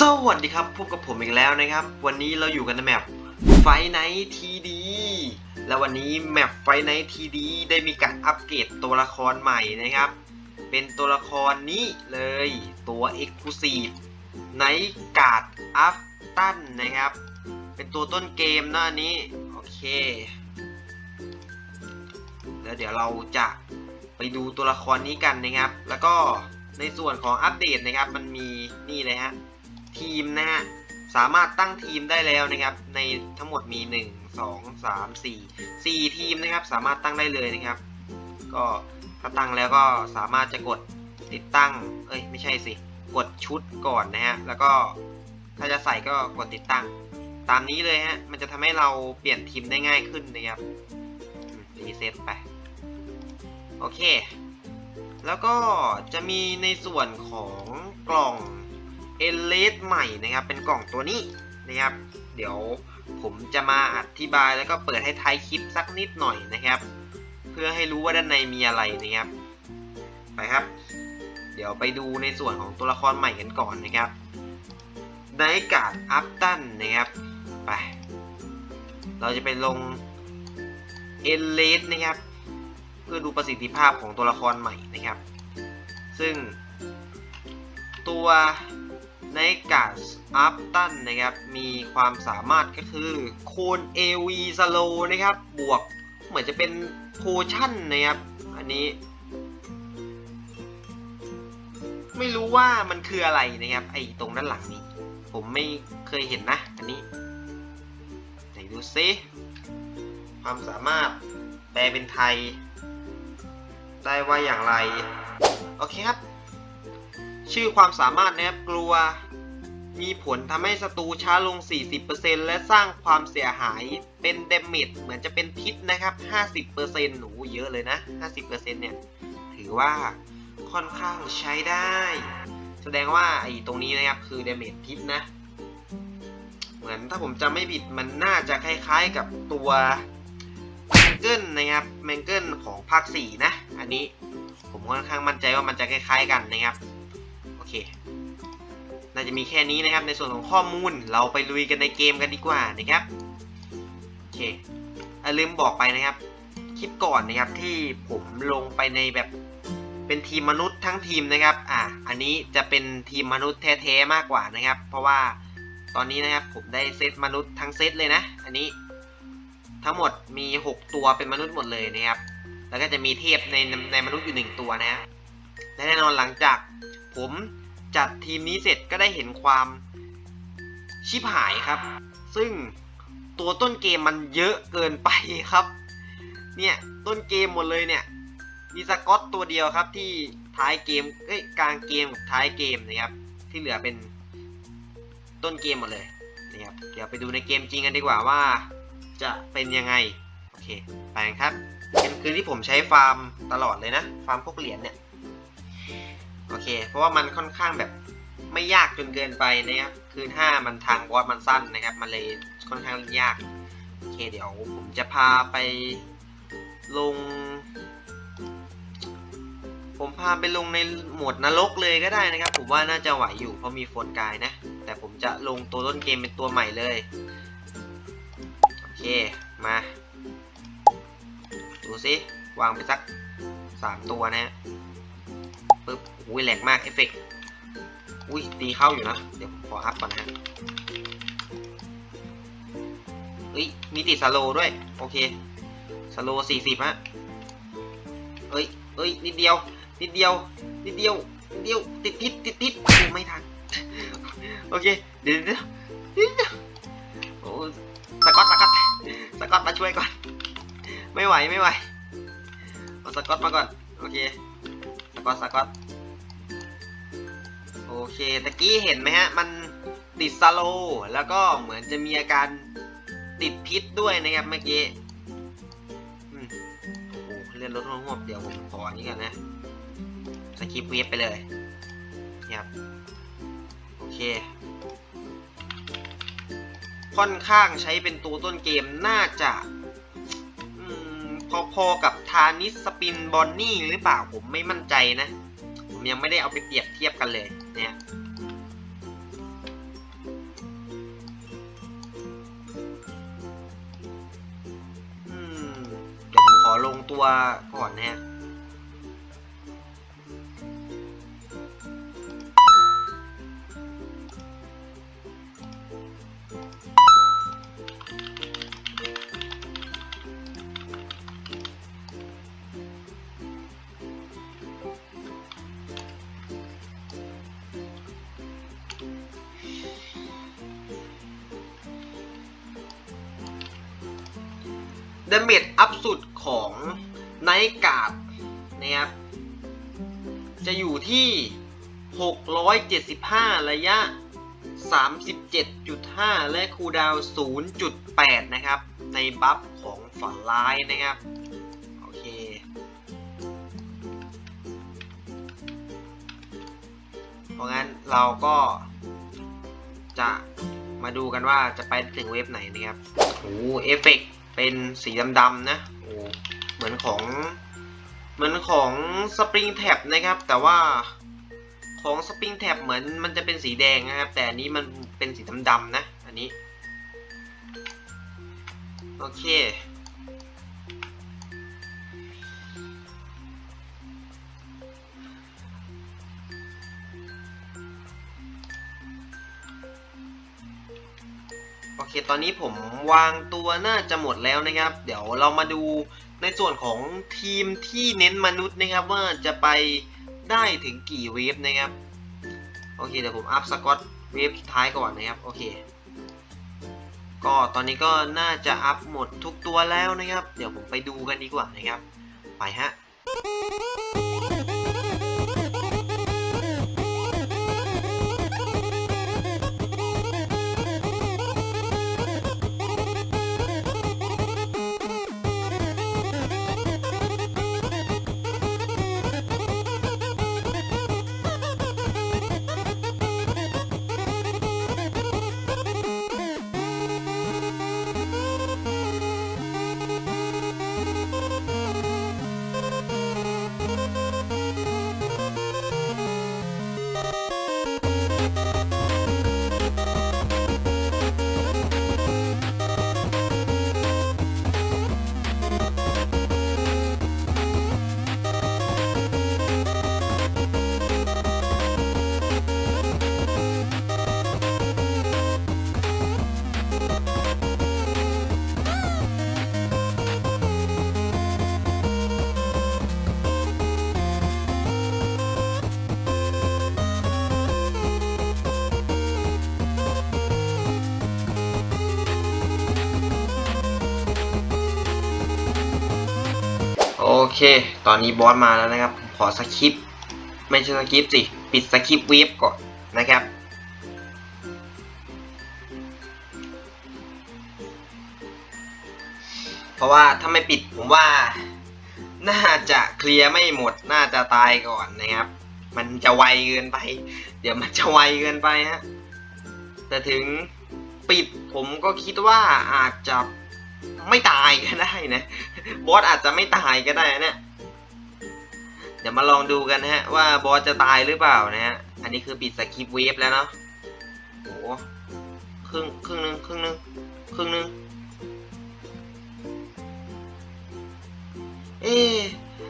สวัสดีครับพบกับผมอีกแล้วนะครับ วันนี้เราอยู่กันในแมปไฟไนท์ทีดีและวันนี้แมปไฟไนท์ทีดีได้มีการอัปเกรดตัวละครใหม่นะครับ เป็นตัวละครนี้เลยตัว e x c l u s i v e ไนกาดอัฟตันนะครับ เป็นตัวต้นเกมหน้านี้ โอเค แล้วเดี๋ยวเราจะไปดูตัวละครนี้กันนะครับ แล้วก็ในส่วนของอัปเดตนะครับ มันมีนี่เลยฮะ ทีมนะฮะสามารถตั้งทีมได้แล้วนะครับ ในทั้งหมดมี 1 2 3 4 4 ทีมนะครับ สามารถตั้งได้เลยนะครับ ก็ถ้าตั้งแล้วก็สามารถจะกดติดตั้ง เอ้ยไม่ใช่สิ กดชุดก่อนนะฮะ แล้วก็ถ้าจะใส่ก็กดติดตั้ง ตามนี้เลยฮะ มันจะทำให้เราเปลี่ยนทีมได้ง่ายขึ้นนะครับ รีเซ็ตไป โอเค แล้วก็จะมีในส่วนของกล่อง เอเลสใหม่นะครับ เป็นกล่องตัวนี้นะครับ เดี๋ยวผมจะมาอธิบายแล้วก็เปิดให้ท้ายคลิปสักนิดหน่อยนะครับ เพื่อให้รู้ว่าด้านในมีอะไรนะครับ ไปครับ เดี๋ยวไปดูในส่วนของตัวละครใหม่กันก่อนนะครับไดกาดอัพตันนะครับ ไป เราจะไปลงเอเลสนะครับ เพื่อดูประสิทธิภาพของตัวละครใหม่นะครับ ซึ่งตัว ในกาสอัพตันนะครับ มีความสามารถก็คือโคน AV สโลนะครับ บวกเหมือนจะเป็นโพชั่นนะครับ อันนี้ ไม่รู้ว่ามันคืออะไรนะครับ ไอตรงด้านหลังนี้ ผมไม่เคยเห็นนะ อันนี้ไหนดูซิความสามารถแปลเป็นไทย ได้ว่าอย่างไร โอเคครับ ชื่อความสามารถนะครับกลัว มีผลทำให้ศัตรูช้าลง 40%และสร้างความเสียหายเป็นเดเมจเหมือนจะเป็นพิษนะครับ 50%หนูเยอะเลยนะ 50%เนี่ย ถือว่าค่อนข้างใช้ได้ แสดงว่าไอ้ตรงนี้นะครับคือเดเมจพิษนะ เหมือนถ้าผมจำไม่ผิดมันน่าจะคล้ายๆกับตัวแมงเกิลนะครับแมงเกิลของภาค 4 นะ อันนี้ผมค่อนข้างมั่นใจว่ามันจะคล้ายๆกันนะครับ โอเค น่าจะมีแค่นี้นะครับ ในส่วนของข้อมูลเราไปลุยกันในเกมกันดีกว่านะครับโอเคอะลืมบอกไปนะครับ คลิปก่อนนะครับที่ผมลงไปในแบบเป็นทีมมนุษย์ทั้งทีมนะครับ อะ อันนี้จะเป็นทีมมนุษย์แท้ๆมากกว่านะครับ เพราะว่าตอนนี้นะครับผมได้เซตมนุษย์ทั้งเซตเลยนะ อันนี้ทั้งหมดมี 6 ตัวเป็นมนุษย์หมดเลยนะครับ แล้วก็จะมีเทพในในมนุษย์อยู่หนึ่งตัวนะและแน่นอนหลังจากผม จัดทีมนี้เสร็จก็ได้เห็นความชิบหายครับ ซึ่งตัวต้นเกมมันเยอะเกินไปครับ เนี่ยต้นเกมหมดเลยเนี่ย มีสกอตตัวเดียวครับที่ท้ายเกมเอ้ยกลางเกมกับท้ายเกมนะครับ ที่เหลือเป็นต้นเกมหมดเลยนะครับเดี๋ยวไปดูในเกมจริงกันดีกว่าว่า จะเป็นยังไง โอเค ไปครับเป็นคืนที่ผมใช้ฟาร์มตลอดเลยนะ ฟาร์มพวกเหรียญเนี่ย โอเค เพราะว่ามันค่อนข้างแบบไม่ยากจนเกินไปนะครับ คืน5มันทางบอสมันสั้นนะครับ มันเลยค่อนข้างยาก โอเค เดี๋ยวผมจะพาไปลง ผมพาไปลงในโหมดนรกเลยก็ได้นะครับ ผมว่าน่าจะไหวอยู่เพราะมีโฟนกายนะ แต่ผมจะลงตัวต้นเกมเป็นตัวใหม่เลย โอเค มา ดูสิ วางไปสักสามตัวนะฮะปึ๊บ อุ้ยแหลกมากเอฟเฟกต์อุ้ยตีเข้าอยู่นะ เดี๋ยวขออัพก่อนนะฮะเฮ้ย มีติดสโลด้วย โอเคสโลสี่สิบฮะเอ้ยเอ้ย นิดเดียว นิดเดียว นิดเดียว นิดเดียว ติดติดติดติดไม่ทัน โอเค เดี๋ยวเดี๋ยวโอ้สกอตสกอตสกอตมาช่วยก่อน ไม่ไหว ไม่ไหวเอาสกอตมาก่อน โอเค สกอตสกอต เคตะกี้เห็นไหมฮะ มันติดสโลแล้วก็เหมือนจะมีอาการติดพิษด้วยนะครับเมื่อกี้อืมโอ้โหเลื่อนรถห้องหวบเดี๋ยวผมขออันนี้กันนะสกิปเวฟไปเลยนะครับโอเค ค่อนข้างใช้เป็นตัวต้นเกมน่าจะพอๆกับทานิสสปินบอนนี่หรือเปล่าผมไม่มั่นใจนะ ผมยังไม่ได้เอาไปเปรียบเทียบกันเลย เนี่ยอืมดี๋ยวขอลงตัวก่อนนะฮะ เดเมจอัพสุดของไนกาดนะครับจะอยู่ที่ 675 ระยะ 37.5 และคูดาว 0.8 นะครับ ในบัฟของฝันร้ายนะครับ โอเค เพราะงั้นเราก็จะมาดูกันว่าจะไปถึงเวฟไหนนะครับ โอ้เอฟเฟกต์ เป็นสีดำๆนะโอ้เหมือนของ เหมือนของสปริงแท็บนะครับ แต่ว่าของสปริงแท็บเหมือนมันจะเป็นสีแดงนะครับ แต่อันนี้มันเป็นสีดำๆนะ อันนี้ โอเค โอเค ตอนนี้ผมวางตัวน่าจะหมดแล้วนะครับ เดี๋ยวเรามาดูในส่วนของทีมที่เน้นมนุษย์นะครับ ว่าจะไปได้ถึงกี่เวฟนะครับ โอเคเดี๋ยวผมอัพสกอตเวฟสุดท้ายก่อนนะครับ โอเค ก็ตอนนี้ก็น่าจะอัพหมดทุกตัวแล้วนะครับ เดี๋ยวผมไปดูกันดีกว่านะครับ ไปฮะ เค ตอนนี้บอสมาแล้วนะครับ ขอสคริปไม่ใช่สคริปสิ ปิดสคริปเวฟก่อนนะครับ เพราะว่าถ้าไม่ปิดผมว่า น่าจะเคลียร์ไม่หมด น่าจะตายก่อนนะครับ มันจะไวเกินไป เดี๋ยวมันจะไวเกินไปฮะ แต่ถึงปิดผมก็คิดว่าอาจจะไม่ตายก็ได้นะ บอสอาจจะไม่ตายก็ได้นะเนี่ยเดี๋ยวมาลองดูกันนะฮะ ว่าบอสจะตายหรือเปล่านะฮะ อันนี้คือปิดสคริปเวฟแล้วเนาะโอ้โหครึ่งครึ่งหนึงครึ่งหนึงครึ่งหนึงเอ๊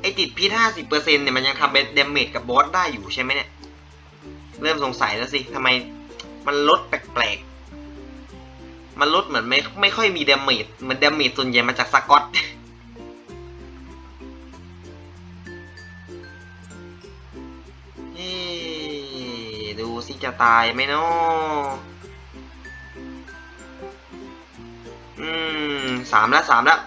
ไอติดพีห้าสิบเปอร์เซ็นเนี่ยมันยังทำเป็นเดเมจกับบอสได้อยู่ใช่ไหมเนี่ย เริ่มสงสัยแล้วสิทำไมมันลดแปลกๆ มันลดเหมือนไม่ไม่ค่อยมีเดเมจเหมือนเดเมจส่วนใหญ่มาจากสกอต จะตายไหมเนาะอืมสามแล้วสามแล้ว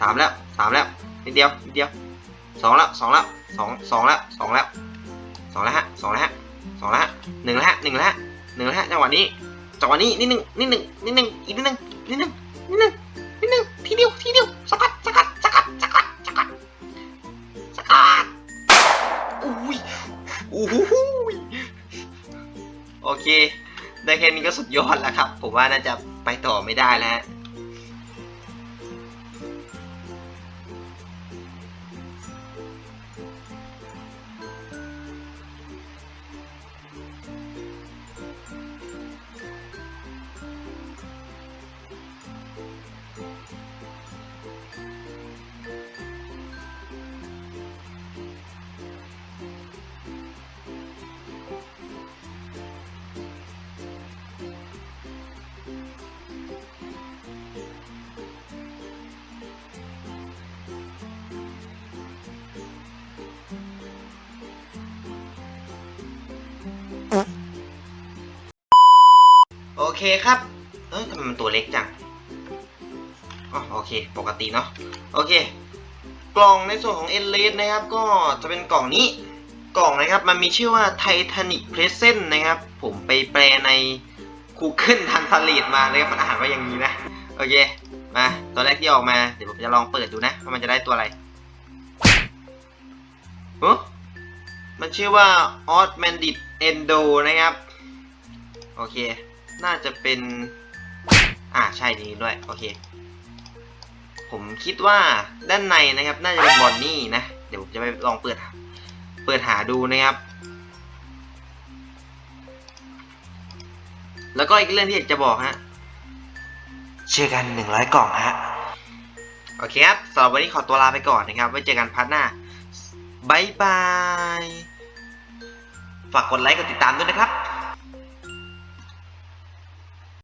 สามแล้วสามแล้วนิดเดียวนิดเดียวสองแล้วสองแล้วสองสองแล้วสองแล้วสองแล้วฮะสองแล้วฮะสองแล้วฮะหนึ่งแล้วฮะหนึ่งแล้วฮะหนึ่งแล้วฮะจังหวะนี้จังหวะนี้นิดหนึ่งนิดหนึ่งนิดหนึ่งอีกนิดหนึ่งนิดหนึ่งนิดหนึ่งนิดหนึ่งทีเดียวทีเดียวสกัดสกัดสกัดสกัดสกัดสกัดอุ้ยอู้หู โอเค ได้แค่นี้ก็สุดยอดแล้วครับ ผมว่าน่าจะไปต่อไม่ได้แล้ว เคครับ เอ้ยทำไมมันตัวเล็กจังอ๋อโอเค ปกติเนาะ โอเค กล่องในส่วนของเอ็นเลสนะครับ ก็จะเป็นกล่องนี้ กล่องนะครับ มันมีชื่อว่า Titanic Present นะครับ ผมไปแปลใน Google Translate มานะครับมันอ่านว่าอย่างนี้นะ โอเค มาตัวแรกที่ออกมา เดี๋ยวผมจะลองเปิดดูนะว่ามันจะได้ตัวอะไรเฮ้มันชื่อว่า o s m a n d i t Endo นะครับ โอเค น่าจะเป็น อ่าใช่นี้ด้วย โอเค ผมคิดว่าด้านในนะครับ น่าจะเป็นบอนนี่นะ เดี๋ยวผมจะไปลองเปิดหาเปิดหาดูนะครับ แล้วก็อีกเรื่องที่อยากจะบอกฮะเจอกันหนึ่งร้อยกล่องฮะ โอเคครับสำหรับวันนี้ขอตัวลาไปก่อนนะครับ ไว้เจอกันพาร์ทหน้าบายบาย ฝากกดไลค์กดติดตามด้วยนะครับ